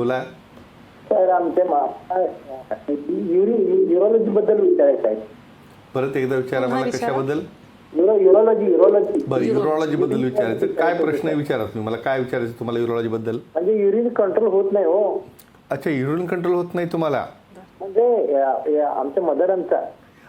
बोला सर आमच्या युरोलॉजी बद्दल विचारायचं आहे. परत एकदा विचारा मला. कशाबद्दल? Uro urology urology. बरं युरोलॉजी बद्दल विचारायचं. काय प्रश्न विचारा तुम्ही? मला काय विचारायचं तुम्हाला युरोलॉजी बद्दल? म्हणजे युरिन कंट्रोल होत नाही हो. अच्छा युरिन कंट्रोल होत नाही तुम्हाला? म्हणजे आमच्या मदरांचा.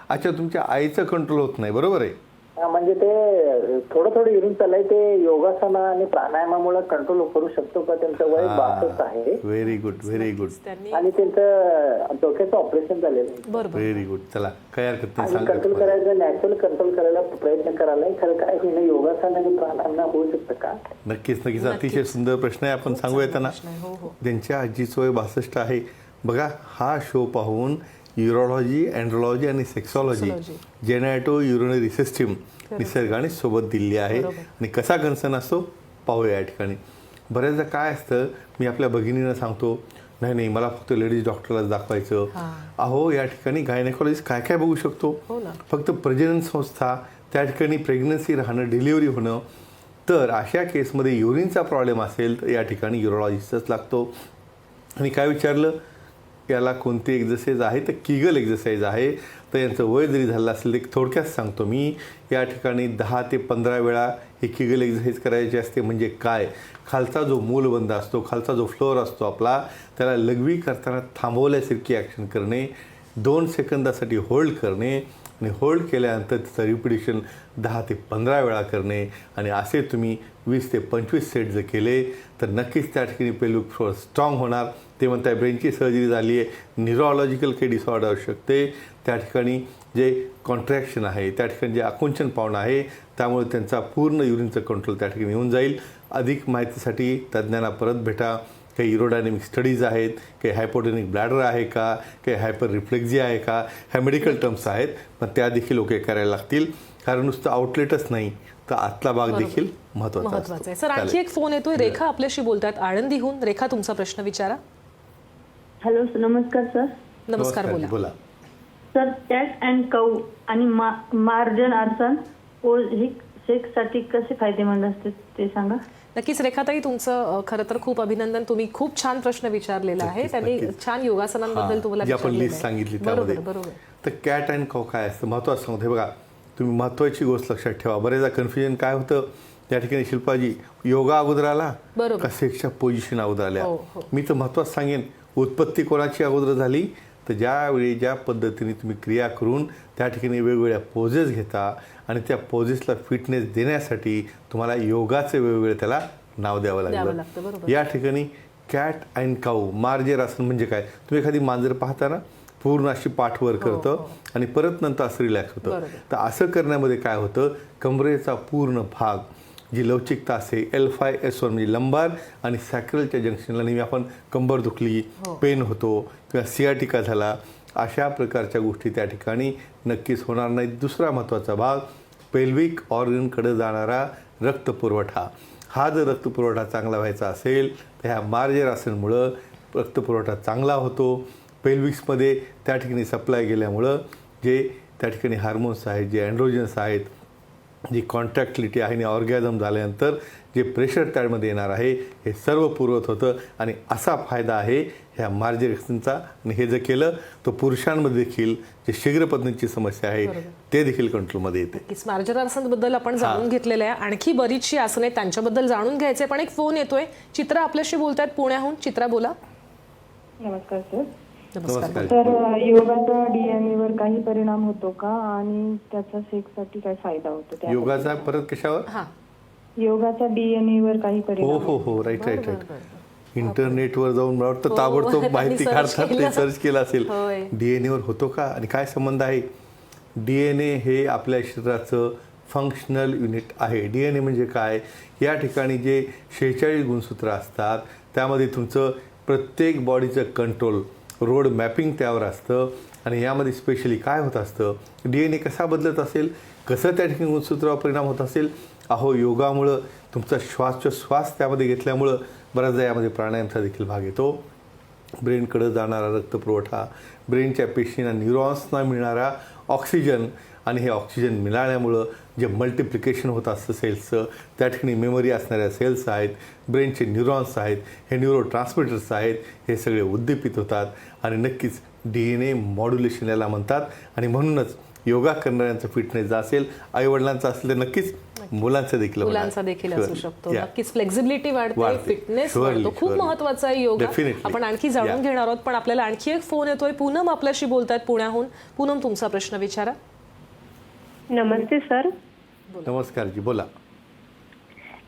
अच्छा तुमच्या आईचं कंट्रोल होत नाही. बरोबर आहे. म्हणजे ते थोडं थोडं युरिन चाललंय. ते योगासना आणि प्राणायामामुळे कंट्रोल करू शकतो का? त्यांचं वय बासष्ट आहे. व्हेरी गुड व्हेरी गुड आणि त्यांचं डोक्याचं ऑपरेशन झालेलं आहे. बरोबर. व्हेरी गुड चला काय हरकत नाही सांगा कंट्रोल. करायचं नॅचरल कंट्रोल करायला प्रयत्न करायला खरं काय हिनं योगासन आणि प्राणायाम होऊ शकतं का? नक्कीच नक्कीच. अतिशय सुंदर प्रश्न आहे. आपण सांगूया त्यांना. प्रश्न आहे, हो हो. त्यांच्या आजीचं वय बासष्ट आहे. बघा हा शो पाहून युरोलॉजी अँड्रोलॉजी आणि सेक्सॉलॉजी. जेनॅटो युरोनरी सिस्टीम निसर्गाने सोबत दिली आहे. आणि कसा कन्सर्न असतो? पाहूया या ठिकाणी. बऱ्याचदा काय असतं मी आपल्या भगिनींना सांगतो नाही नाही मला फक्त लेडीज डॉक्टरलाच दाखवायचं. अहो या ठिकाणी गायनेकॉलॉजिस्ट काय काय बघू शकतो? हो. फक्त प्रजनन संस्था त्या ठिकाणी प्रेग्नन्सी राहणं डिलिव्हरी होणं. तर अशा केसमध्ये युरिनचा प्रॉब्लेम असेल तर या ठिकाणी युरोलॉजिस्टच लागतो. आणि काय विचारलं? याला कोणती एक्झरसाईज आहे? तर किगल एक्झरसाईज आहे. तर यांचं वय जरी झालं असेल तर थोडक्यात सांगतो मी. या ठिकाणी दहा ते पंधरा वेळा ही किगल एक्झरसाईज करायची असते म्हणजे काय? खालचा जो मूलबंद असतो खालचा जो फ्लोअर असतो आपला त्याला लघवी करताना थांबवल्यासारखी ॲक्शन करणे दोन सेकंदासाठी होल्ड करणे आणि होल्ड केल्यानंतर त्याचं रिपिटेशन दहा ते पंधरा वेळा करणे आणि असे तुम्ही वीस ते पंचवीस सेट जर केले तर नक्कीच त्या ठिकाणी पेलू थोडं स्ट्रॉंग होणार. ते म्हणताय ब्रेनची सर्जरी झाली आहे न्युरोलॉजिकल काही डिसऑर्डर असू शकते. त्या ठिकाणी जे कॉन्ट्रॅक्शन आहे त्या ठिकाणी जे आकुंचन पावणं आहे त्यामुळे त्यांचा पूर्ण युरिनचं कंट्रोल त्या ठिकाणी येऊन जाईल. अधिक माहितीसाठी तज्ज्ञांना परत भेटा. काही युरोडायनेमिक स्टडीज आहेत काही हायपोटेनिक ब्लॅडर आहे का काही हायपर रिफ्लेक्झी आहे का ह्या मेडिकल टर्म्स आहेत पण त्या देखील ओके करायला लागतील. कारण नुसतं आउटलेटच नाही तर आतला भाग देखील महत्त्वाचा आहे. सर आणखी. एक फोन येतोय. रेखा आपल्याशी बोलतात. आळंदीहून रेखा तुमचा प्रश्न विचारा. हॅलो नमस्कार सर. नमस्कार बोला. बोला. सर कॅट अँड कौ आणि मार्जन पोल हे सेक्ससाठी कसे फायदेमंद असते ते सांगा? नक्कीच रेखाताई तुमचं खरं तर खूप अभिनंदन. तुम्ही खूप छान प्रश्न विचारलेला आहे. त्यांनी. छान योगासनांबद्दल तुम्हाला आपण लिस्ट. सांगितली बरोबर त्यामध्ये. बरोबर. तर कॅट अँड कॉ काय असतं? महत्वाचं सांगतो हे बघा तुम्ही महत्वाची गोष्ट लक्षात ठेवा. बरेचदा कन्फ्युजन काय होतं? त्या ठिकाणी शिल्पाजी योगा अगोदर आला? बरोबर. का सेक्सच्या पोझिशन अगोदर आल्या? हो, हो. मी तर महत्वाचं सांगेन उत्पत्ती कोणाची अगोदर झाली? तर ज्यावेळी ज्या पद्धतीने तुम्ही क्रिया करून त्या ठिकाणी वेगवेगळ्या पोजेस घेता आणि त्या पोजेसला फिटनेस देण्यासाठी तुम्हाला योगाचे वेगवेगळे त्याला नाव द्यावं लागलं. या ठिकाणी कॅट अँड काऊ मार्जेर आसन म्हणजे काय? तुम्ही एखादी मांजर पाहता ना पूर्ण अशी पाठवर करतं आणि परत नंतर असं रिलॅक्स होतं. तर असं करण्यामध्ये काय होतं? कमरेचा पूर्ण भाग जी लवचिकता असते एल फाय एस वन म्हणजे लंबार आणि सॅक्रलच्या जंक्शनला नेहमी आपण कंबर दुखली पेन होतो किंवा सियाटिका झाला अशा प्रकारच्या गोष्टी त्या ठिकाणी नक्कीच होणार नाहीत. दुसरा महत्त्वाचा भाग पेल्विक ऑर्गनकडे जाणारा रक्तपुरवठा. हा जर रक्तपुरवठा चांगला व्हायचा असेल तर ह्या मार्जर आसनमुळं रक्तपुरवठा चांगला होतो. पेल्विक्समध्ये त्या ठिकाणी सप्लाय गेल्यामुळं जे त्या ठिकाणी हार्मोन्स आहेत जे अँड्रोजन्स आहेत जी कॉन्ट्रॅक्टिलिटी आहे आणि ऑर्गॅझम झाल्यानंतर जे प्रेशर त्यामध्ये येणार आहे हे सर्व पुरवत होतं. आणि असा फायदा आहे ह्या मार्जेक्सनचा आणि हे जर केलं तर पुरुषांमध्ये देखील जे शीघ्र पद्धतीची समस्या आहे ते देखील कंट्रोलमध्ये येते. नक्कीच. मार्जर आसनबद्दल आपण जाणून घेतलेलं आहे. आणखी बरीचशी आसने आहेत, त्यांच्याबद्दल जाणून घ्यायचे पण एक फोन येतोय. चित्रा आपल्याशी बोलतायत पुण्याहून. चित्रा बोला. नमस्कार सर नमस्कार. तर योगाचा डीएनए वर काही परिणाम होतो का? आणि त्याचा सेक्ससाठी काय फायदा होतो त्या योगाचा परत कशावर? हा. योगाचा डीएनए वर काही हो परिणाम हो. हो राईट राईट राईट इंटरनेटवर जाऊन मला वाटतं हो, ताबडतोब त्यांनी माहिती search काढतात ते केलं. सर्च केलं असेल. होय. डीएनएवर होतो का? आणि काय संबंध आहे? डीएनए हे आपल्या शरीराचं फंक्शनल युनिट आहे. डीएनए म्हणजे काय? या ठिकाणी जे शेहेचाळीस गुणसूत्र असतात त्यामध्ये तुमचं प्रत्येक बॉडीचं कंट्रोल रोड मॅपिंग त्यावर असतं आणि यामध्ये स्पेशली काय होत असतं? डी एन ए कसा बदलत असेल? कसं त्या ठिकाणी गुणसूत्रावर परिणाम होत असेल? अहो योगामुळं तुमचा श्वासोच्छ्वास त्यामध्ये घेतल्यामुळं बऱ्याचदा यामध्ये प्राणायामचा देखील भाग येतो. ब्रेनकडं जाणारा रक्तपुरवठा ब्रेनच्या पेशींना न्यूरॉन्सना मिळणारा ऑक्सिजन आणि हे ऑक्सिजन मिळाल्यामुळं जे मल्टिप्लिकेशन होत असतं सेल्सचं त्या ठिकाणी मेमरी असणाऱ्या सेल्स आहेत ब्रेनचे न्यूरॉन्स आहेत हे न्यूरो ट्रान्समिटर्स आहेत हे सगळे उद्दीपित होतात आणि नक्कीच डी एन ए मॉड्युलेशन याला म्हणतात आणि म्हणूनच योगा करणाऱ्यांचं फिटनेस जर असेल आईवडिलांचं असेल तर नक्कीच मुलांचं देखील. मुलांचा देखील असू. शकतो. नक्कीच फ्लेक्झिबिलिटी वाढते. फिटनेस वाढतो खूप. महत्त्वाचा आहे योगा. आपण आणखी जाणून. घेणार आहोत पण आपल्याला आणखी एक फोन येतोय पूनम आपल्याशी बोलतायत पुण्याहून पूनम तुमचा प्रश्न विचारा नमस्ते सर. नमस्कार जी बोला.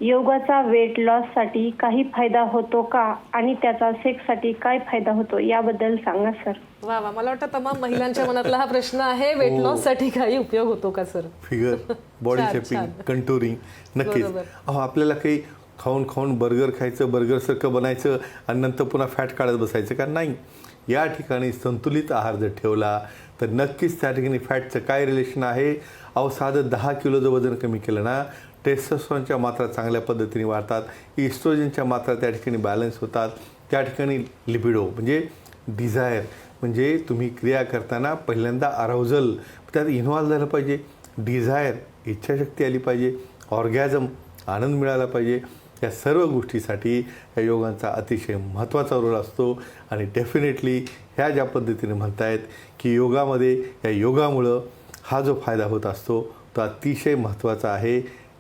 योगाचा वेट लॉससाठी काही फायदा होतो का? आणि त्याचा सेक्ससाठी काय फायदा होतो? याबद्दल सांगा सर. वा वा मला वाटतं तमाम महिलांच्या मनातला हा प्रश्न आहे. वेट हो. लॉससाठी काही उपयोग होतो का सर? फिगर बॉडी छान, शेपिंग. कंटुरिंग नक्कीच. बरोबर. अहो आपल्याला काही खाऊन खाऊन बर्गर खायचं बर्गरसारखं बनायचं आणि नंतर पुन्हा फॅट काढत बसायचं का? नाही. या ठिकाणी संतुलित आहार जर ठेवला तर नक्कीच त्या ठिकाणी फॅटचं काय रिलेशन आहे? अहो साधं दहा किलोचं वजन कमी केलं ना टेस्टोस्ट्रॉनच्या मात्रा चांगल्या पद्धतीने वाढतात इस्ट्रोजनच्या मात्रा त्या ठिकाणी बॅलन्स होतात. त्या ठिकाणी लिबिडो म्हणजे डिझायर म्हणजे तुम्ही क्रिया करताना पहिल्यांदा अरावजल त्यात इन्व्हॉल्व झालं पाहिजे. डिझायर इच्छाशक्ती आली पाहिजे. ऑर्गॅझम आनंद मिळाला पाहिजे. या सर्व गोष्टीसाठी या योगांचा अतिशय महत्त्वाचा रोल असतो. आणि डेफिनेटली ह्या ज्या पद्धतीने म्हणतायत की योगामध्ये या योगामुळं हा जो फायदा होत असतो तो अतिशय महत्त्वाचा आहे.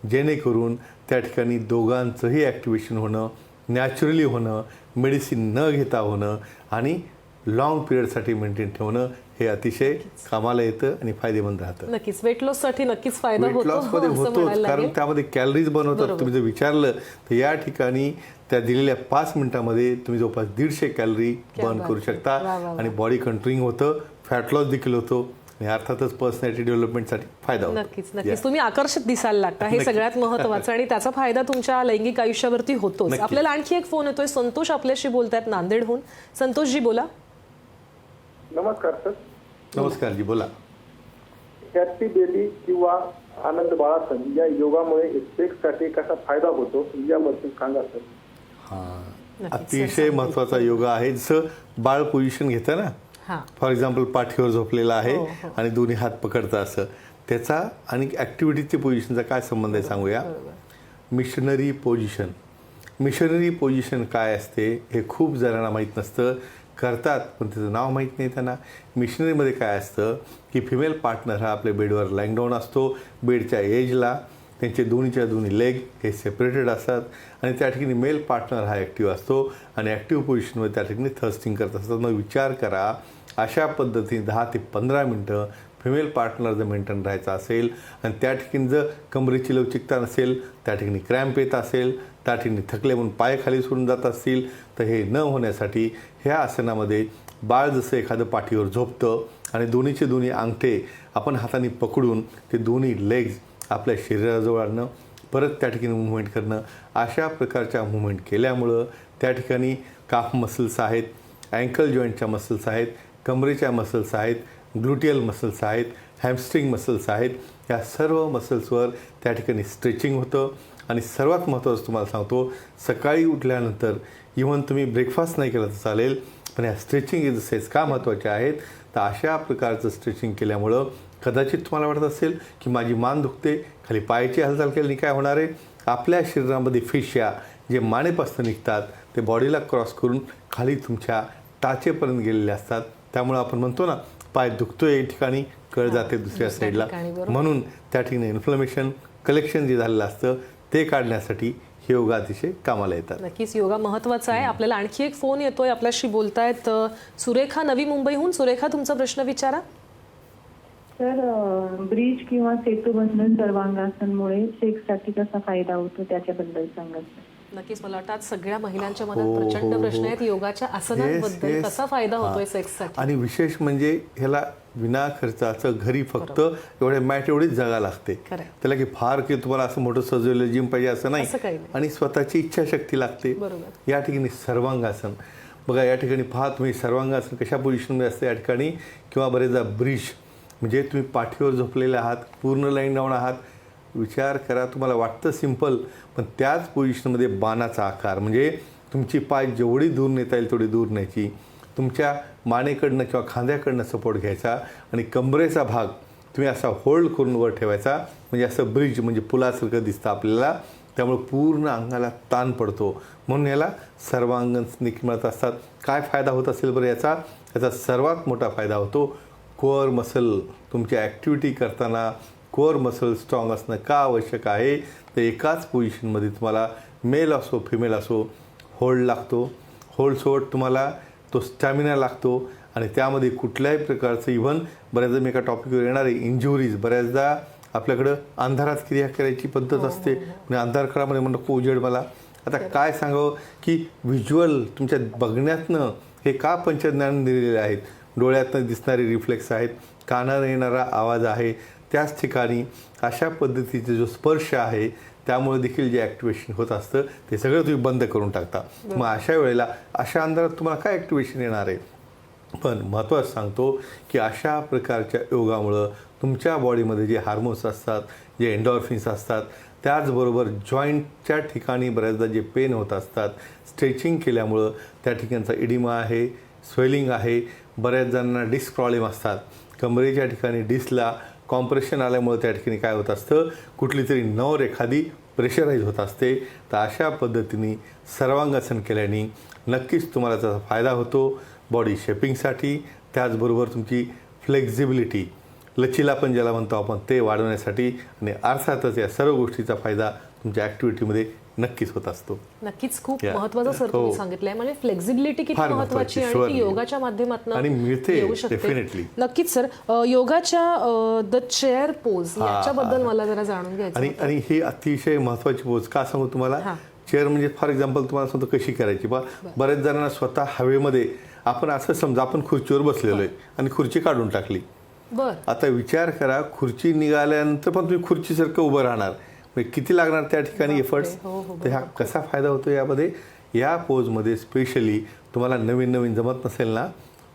जेणेकरून त्या ठिकाणी दोघांचंही ॲक्टिवेशन होणं नॅचरली होणं मेडिसिन न घेता होणं आणि लाँग पिरियडसाठी मेंटेन ठेवणं हे अतिशय कामाला येतं आणि फायदेमंद राहतं नक्कीच वेट लॉससाठी नक्कीच फायदा वेट होतो लॉसमध्ये होतोच म्हणायला कारण. त्यामध्ये कॅलरीज बनवतात. तुम्ही जर विचारलं तर या ठिकाणी त्या दिलेल्या पाच मिनिटामध्ये तुम्ही जवळपास दीडशे कॅलरी बर्न करू. शकता. आणि बॉडी कंट्रोलिंग होतं फॅट लॉस देखील होतो आणि अर्थातच पर्सनॅलिटी डेव्हलपमेंटसाठी फायदा होतो नक्कीच. नक्कीच तुम्ही आकर्षित दिसायला लागता हे. सगळ्यात महत्वाचं आणि त्याचा फायदा तुमच्या लैंगिक आयुष्यावरती होतोच. आपल्याला आणखी एक फोन येतोय संतोष आपल्याशी बोलतायत नांदेडहून संतोषजी बोला नमस्कार सर. नमस्कार जी बोला. हॅपी बेबी किंवा आनंद बाळासन या योगामुळे सेक्ससाठी कसा फायदा होतो याबद्दल सांगा सर. नक्कीच, अतिशय महत्त्वाचा योगा आहे. जसं बाळ पोझिशन घेतं ना हा. फॉर एक्झाम्पल पाठीवर झोपलेला आहे हो, हो. आणि दोन्ही हात पकडतं असं. त्याचा आणि ॲक्टिव्हिटीचे पोझिशनचा काय संबंध आहे सांगूया? Missionary position. मिशनरी पोझिशन काय असते हे खूप जणांना माहीत नसतं. करतात पण त्याचं नाव माहीत नाही त्यांना. मिशनरीमध्ये काय असतं की फिमेल पार्टनर हा आपल्या बेडवर लँगडाऊन असतो बेडच्या एजला त्यांचे दोन्हीच्या दोन्ही लेग हे सेपरेटेड असतात आणि त्या ठिकाणी मेल पार्टनर हा ॲक्टिव्ह असतो आणि ॲक्टिव्ह पोझिशनमध्ये त्या ठिकाणी थर्स्टिंग करत असतात. मग विचार करा अशा पद्धतीने दहा ते पंधरा मिनटं फिमेल पार्टनर जर मेंटेन राहायचं असेल आणि त्या ठिकाणी जर कमरेची लवचिकता नसेल त्या ठिकाणी क्रॅम्प येत असेल त्या ठिकाणी थकले म्हणून पाय खाली सोडून जात असतील तर हे न होण्यासाठी ह्या आसनामध्ये बाळ जसं एखादं पाठीवर झोपतं आणि दोन्हीचे दोन्ही अंगठे आपण हाताने पकडून ते दोन्ही लेग्स आपल्या शरीराजवळ आणणं परत त्या ठिकाणी मुवमेंट करणं अशा प्रकारच्या मुवमेंट केल्यामुळं त्या ठिकाणी काफ मसल्स आहेत अँकल जॉईंटच्या मसल्स आहेत कमरेच्या मसल्स आहेत ग्लुटियल मसल्स आहेत हॅमस्ट्रिंग मसल्स आहेत या सर्व मसल्सवर त्या ठिकाणी स्ट्रेचिंग होतं. आणि सर्वात महत्त्वाचं तुम्हाला सांगतो सकाळी उठल्यानंतर इव्हन तुम्ही ब्रेकफास्ट नाही केला तर चालेल पण या स्ट्रेचिंग एक्झरसाईज का महत्त्वाच्या आहेत? तर अशा प्रकारचं स्ट्रेचिंग केल्यामुळं कदाचित तुम्हाला वाटत असेल की माझी मान दुखते खाली पायाची हालचाल केल्याने काय होणार आहे? आपल्या शरीरामध्ये फिश्या जे मानेपासून निघतात ते बॉडीला क्रॉस करून खाली तुमच्या टाचेपर्यंत गेलेले असतात. त्यामुळं आपण म्हणतो ना पाय दुखतोय या ठिकाणी कळ जाते दुसऱ्या साईडला. म्हणून त्या ठिकाणी इन्फ्लमेशन कलेक्शन जे झालेलं असतं ते काढण्यासाठी हे योगा अतिशय कामाला येतात. नक्कीच योगा महत्त्वाचा आहे. आपल्याला आणखी एक फोन येतोय आपल्याशी बोलतायत सुरेखा नवी मुंबईहून. सुरेखा तुमचा प्रश्न विचारा. तर अं, ब्रिज किंवा सेतुबंधन सर्वांगासनमुळे सेक्ससाठी कसा फायदा होतो? त्याच्याबद्दल सांगा. सर नक्कीच मला वाटतं आज सगळ्या महिलांच्या हो, मनात प्रचंड हो, प्रश्न हो. आहेत योगाच्या आसनांबद्दल. कसा फायदा होतोय हा. सेक्ससाठी आणि विशेष म्हणजे ह्याला विना खर्चाचं घरी फक्त एवढे मॅट एवढीच जागा लागते. त्याला की फार की तुम्हाला असं मोठं सजवलेलं जिम पाहिजे असं नाही. आणि स्वतःची इच्छाशक्ती लागते बरोबर. या ठिकाणी सर्वांगासन बघा या ठिकाणी पहा तुम्ही सर्वांगासन कशा पोझिशनमध्ये असते या ठिकाणी किंवा बरेचदा ब्रिज म्हणजे तुम्ही पाठीवर झोपलेले आहात पूर्ण लाईन डाऊन आहात विचार करा तुम्हाला वाटतं सिंपल पण त्याच पोझिशनमध्ये बाणाचा आकार म्हणजे तुमची पाय जेवढी दूर नेता येईल तेवढी दूर न्यायची. तुमच्या मानेकडनं किंवा खांद्याकडनं सपोर्ट घ्यायचा आणि कमरेचा भाग तुम्ही असा होल्ड करून वर ठेवायचा म्हणजे असं ब्रिज म्हणजे पुलासारखं दिसतं आपल्याला. त्यामुळे पूर्ण अंगाला ताण पडतो. म्हणून याला सर्वांगण स्निक मिळत असतात. काय फायदा होत असेल बरं याचा? याचा सर्वात मोठा फायदा होतो कोअर मसल तुमची ॲक्टिव्हिटी करताना कोअर मसल स्ट्रॉंग असणं का आवश्यक आहे? तर एकाच पोझिशनमध्ये तुम्हाला मेल असो फिमेल असो होल्ड लागतो. होल्ड सोबत तुम्हाला तो स्टॅमिना लागतो. आणि त्यामध्ये कुठल्याही प्रकारचं इव्हन बऱ्याचदा मी एका टॉपिकवर येणार आहे इंजुरीज बऱ्याचदा आपल्याकडं अंधारात क्रिया करायची पद्धत असते. म्हणजे अंधारखडामध्ये म्हणतो को उजेड मला. आता काय सांगावं की व्हिज्युअल तुमच्या बघण्यातनं हे का पंचज्ञान दिलेले आहेत? डोळ्यातनं दिसणारे रिफ्लेक्स आहेत. कानानं येणारा आवाज आहे. त्याच ठिकाणी अशा पद्धतीचा जो स्पर्श आहे त्यामुळे देखील जे ॲक्टिवेशन होत असतं ते सगळं तुम्ही बंद करून टाकता. मग अशा वेळेला अशा अंधारात तुम्हाला काय ॲक्टिवेशन येणार आहे? पण महत्त्वाचं सांगतो की अशा प्रकारच्या योगामुळं तुमच्या बॉडीमध्ये जे हार्मोन्स असतात जे एन्डॉर्फिन्स असतात त्याचबरोबर जॉईंटच्या ठिकाणी बऱ्याचदा जे पेन होत असतात स्ट्रेचिंग केल्यामुळं त्या ठिकाणचा इडिमा आहे स्वेलिंग आहे बऱ्याच जणांना डिस्क प्रॉब्लेम असतात. कमरेच्या ठिकाणी डिस्कला कॉम्प्रेशन आल्यामुळं त्या ठिकाणी काय होत असतं? कुठली तरी नवर एखादी प्रेशराईज होत असते. तर अशा पद्धतीने सर्वांगासन केल्याने नक्कीच तुम्हाला त्याचा फायदा होतो बॉडी शेपिंगसाठी त्याचबरोबर तुमची फ्लेक्झिबिलिटी लचीलापण ज्याला म्हणतो आपण ते वाढवण्यासाठी आणि अर्थातच या सर्व गोष्टीचा फायदा तुमच्या ॲक्टिव्हिटीमध्ये नक्कीच होत असतो नक्कीच खूप Yeah. महत्वाचं सर तुम्ही हो. सांगितलंय म्हणजे फ्लेक्झिबिलिटी किती महत्वाची आणि ती. योगाच्या माध्यमातून आणि मिळते, definitely. नक्कीच सर योगाच्या द चेअर पोज याच्याबद्दल. मला जरा जाणून घ्यायचं आणि. आणि ही अतिशय महत्त्वाची पोच का सांगू तुम्हाला. चेअर म्हणजे फॉर एक्झाम्पल तुम्हाला सांगतो कशी करायची बा बऱ्याच जणांना स्वतः हवेमध्ये आपण असं समजा आपण खुर्चीवर बसलेलो आहे आणि खुर्ची काढून टाकली बर आता विचार करा खुर्ची निघाल्यानंतर पण तुम्ही खुर्चीसारखं उभं राहणार म्हणजे किती लागणार त्या ठिकाणी एफर्ट्स हो, हो, तर ह्या कसा फायदा होतो यामध्ये? या पोजमध्ये स्पेशली तुम्हाला नवीन नवीन जमत नसेल ना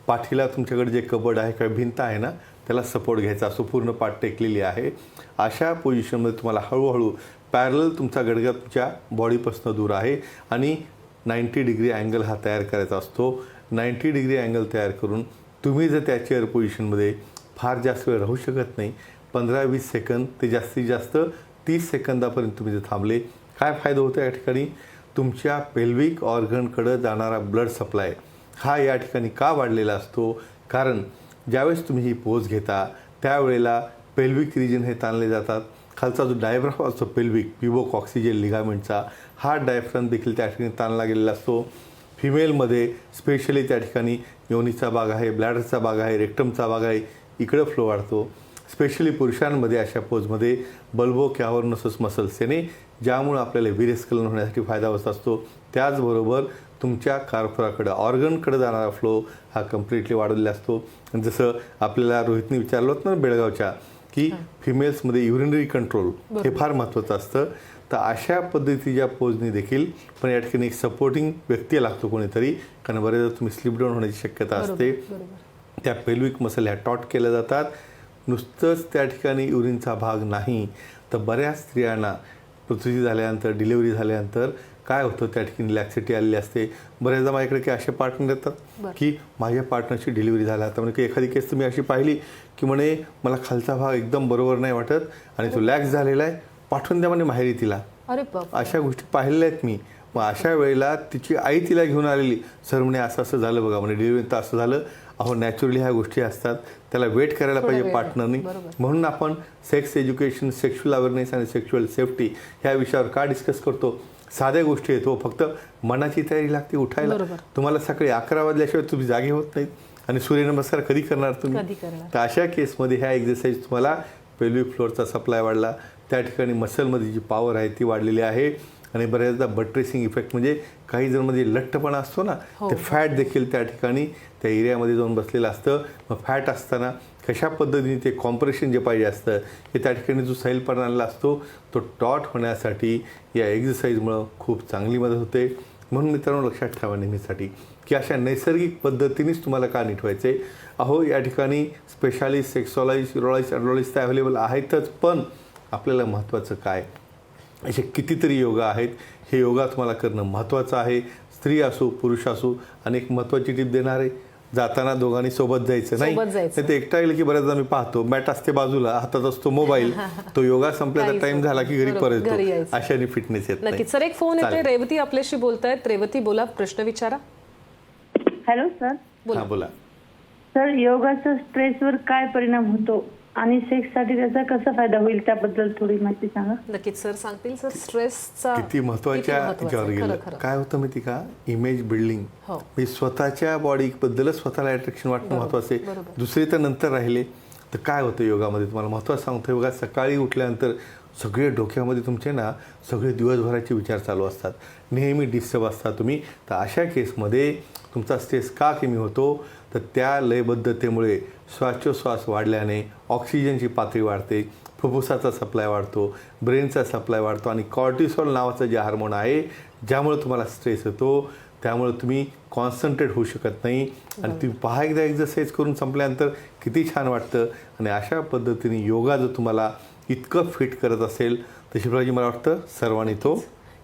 पाठीला तुमच्याकडे जे कबड आहे किंवा भिंत आहे ना त्याला सपोर्ट घ्यायचा असो पूर्ण पाठ टेकलेली आहे. अशा पोझिशनमध्ये तुम्हाला हळूहळू पॅरल तुमचा गडगा तुमच्या बॉडीपासून दूर आहे आणि नाईंटी डिग्री अँगल हा तयार करायचा असतो. नाईंटी डिग्री अँगल तयार करून तुम्ही जर त्या चेअर पोझिशनमध्ये फार जास्त वेळ राहू शकत नाही पंधरा वीस सेकंद ते जास्तीत जास्त तीस सेकंदापर्यंत तुम्ही जर थांबले. काय फायदा होतो या ठिकाणी? तुमच्या पेल्विक ऑर्गनकडं जाणारा ब्लड सप्लाय हा या ठिकाणी का वाढलेला असतो? कारण ज्यावेळेस तुम्ही ही पोज घेता त्यावेळेला पेल्विक रिजन हे ताणले जातात. खालचा जो डायफ्राम असतो पेल्विक पिबोक ऑक्सिजन लिगामेंटचा हा डायफ्राम देखील त्या ठिकाणी ताणला गेलेला असतो. फिमेलमध्ये स्पेशली त्या ठिकाणी योनीचा भाग आहे ब्लॅडरचा भाग आहे रेक्टमचा भाग आहे इकडं फ्लो वाढतो. स्पेशली पुरुषांमध्ये अशा पोजमध्ये बल्बो कॅव्हर्नसस मसल्स याने ज्यामुळे आपल्याला वीर्यस्खलन होण्यासाठी फायदा होत असतो. त्याचबरोबर तुमच्या कार्पोराकडं ऑर्गनकडे जाणारा फ्लो हा कम्प्लिटली वाढवलेला असतो. जसं आपल्याला रोहितने विचारलं होतं ना बेळगावच्या की फिमेल्समध्ये युरिनरी कंट्रोल हे फार महत्त्वाचं असतं. तर अशा पद्धतीच्या पोजनी देखील पण या ठिकाणी एक सपोर्टिंग व्यक्ती लागतो कोणीतरी. कारण बरेचदा तुम्ही स्लिप डाऊन होण्याची शक्यता असते. त्या पेल्विक मसल ह्या टॉट केल्या जातात. नुसतंच त्या ठिकाणी युरिनचा भाग नाही तर बऱ्याच स्त्रियांना प्रसूती झाल्यानंतर डिलिव्हरी झाल्यानंतर काय होतं? त्या ठिकाणी लॅक्सिटी आलेली असते. बऱ्याचदा माझ्याकडे की असे पार्टनर येतात. की माझ्या पार्टनरची डिलिव्हरी झाला. आता म्हणजे की एखादी केस तुम्ही अशी पाहिली की म्हणे मला खालचा भाग एकदम बरोबर नाही वाटत आणि तो लॅक्स झालेला आहे. पाठवून द्या म्हणे माहेरी तिला. अरे अशा गोष्टी पाहिलेल्या आहेत मी. मग अशा वेळेला तिची आई तिला घेऊन आलेली. सर म्हणे असं असं झालं बघा म्हणे डिलिव्हरी तर असं झालं. अहो नॅचरली ह्या गोष्टी असतात. त्याला वेट करायला पाहिजे पार्टनरनी. म्हणून आपण सेक्स एज्युकेशन सेक्शुअल अवेअरनेस आणि सेक्शुअल सेफ्टी ह्या विषयावर का डिस्कस करतो? साध्या गोष्टी आहेत हो. फक्त मनाची तयारी लागते उठायला. तुम्हाला सकाळी अकरा वाजल्याशिवाय तुम्ही जागे होत नाहीत. आणि सूर्यनमस्कार कधी करणार तुम्ही? तर अशा केसमध्ये ह्या एक्झरसाईज तुम्हाला पेल्विक फ्लोअरचा सप्लाय वाढला. त्या ठिकाणी मसलमध्ये जी पॉवर आहे ती वाढलेली आहे. आणि बऱ्याचदा बट्रेसिंग इफेक्ट म्हणजे काही जण म्हणजे लठ्ठपणा असतो ना हो. ते फॅट देखील त्या ठिकाणी त्या एरियामध्ये जाऊन बसलेलं असतं. मग फॅट असताना कशा पद्धतीने ते कॉम्प्रेशन जे पाहिजे असतं हे त्या ठिकाणी जो सैलपणा आलेला असतो तो टॉट होण्यासाठी या एक्झरसाईजमुळं खूप चांगली मदत होते. म्हणून मित्रांनो लक्षात ठेवा नेहमीसाठी की अशा नैसर्गिक पद्धतीनेच तुम्हाला का निठवायचे अहो या ठिकाणी स्पेशालिस्ट सेक्सॉलॉजिस्ट युरोलॉजिस्ट अँड्रॉलॉजिस्ट तर अवेलेबल आहेतच पण आपल्याला महत्त्वाचं काय? असे कितीतरी योगा आहेत. हे योगा तुम्हाला करणं महत्त्वाचं आहे. स्त्री असो पुरुष असो आणि एक महत्त्वाची टीप देणार आहे जाताना दोघांनी सोबत जायचं नाही? जायचं. ते एकटा गेलं की बऱ्याचदा मी पाहतो. मॅट असते बाजूला हातात असतो मोबाईल. तो योगा संपल्याचा टाइम झाला की घरी बरोबर, परत घरी येतो यायचं. अशाने फिटनेस येत नाही. नक्कीच. सर एक फोन येतोय. चालेल. रेवती आपल्याशी बोलतायत. रेवती बोला प्रश्न विचारा. Hello sir. बोला. हा बोला. सर योगाचा स्ट्रेसवर काय परिणाम होतो? आणि सेक्ससाठी त्याचा कसा फायदा होईल त्याबद्दल थोडी माहिती सांगा. नक्कीच सर सांगतील. सर स्ट्रेसचा किती महत्त्वाच्या ह्याच्यावर गेलं काय होतं माहिती का? इमेज बिल्डिंग हो. म्हणजे स्वतःच्या बॉडी बद्दलच स्वतःला अट्रॅक्शन वाटणं महत्वाचं आहे. दुसरे तर नंतर राहिले. तर काय होतं योगामध्ये? तुम्हाला महत्वाचं सांगतो योगा सकाळी उठल्यानंतर सगळे डोक्यामध्ये तुमचे ना सगळे दिवसभराचे विचार चालू असतात. नेहमी डिस्टर्ब असतात तुम्ही. तर अशा केसमध्ये तुमचा स्ट्रेस का कमी होतो? तर त्या लयबद्धतेमुळे श्वासोश्वास वाढल्याने ऑक्सिजनची पातळी वाढते फुफ्फुसाचा सप्लाय वाढतो ब्रेनचा सप्लाय वाढतो आणि कॉर्टिसॉल नावाचं जे हार्मोन आहे ज्यामुळे तुम्हाला स्ट्रेस येतो त्यामुळे तुम्ही कॉन्सन्ट्रेट होऊ शकत नाही. आणि तुम्ही पहा एकदा एक्झरसाईज करून संपल्यानंतर किती छान वाटतं. आणि अशा पद्धतीने योगा जर तुम्हाला इतकं फिट करत असेल तर शिवराजी मला वाटतं सर्वांनी तो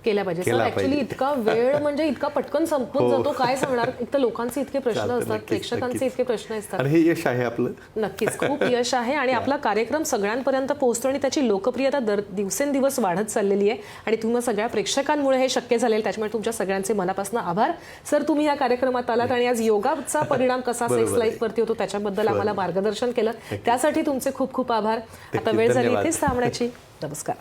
केल्या पाहिजे सर केला ऍक्च्युली. इतका वेळ म्हणजे इतका पटकन संपून हो. जातो काय सांगणार एक तर लोकांचे इतके प्रश्न असतात प्रेक्षकांचे. इतके प्रश्न असतात हे यश आहे आपलं नक्कीच खूप यश आहे आणि आपला कार्यक्रम सगळ्यांपर्यंत पोहोचतो आणि त्याची लोकप्रियता दर दिवसेंदिवस वाढत चाललेली आहे आणि तुम्हा सगळ्या प्रेक्षकांमुळे हे शक्य झालेलं. त्याच्यामुळे तुमच्या सगळ्यांचे मनापासून आभार सर तुम्ही या कार्यक्रमात आलात आणि आज योगाचा परिणाम कसा सेक्स. लाईफ वरती होतो त्याच्याबद्दल आम्हाला मार्गदर्शन केलं त्यासाठी तुमचे खूप खूप आभार आता. वेळ झाली. इथेच थांबण्याची नमस्कार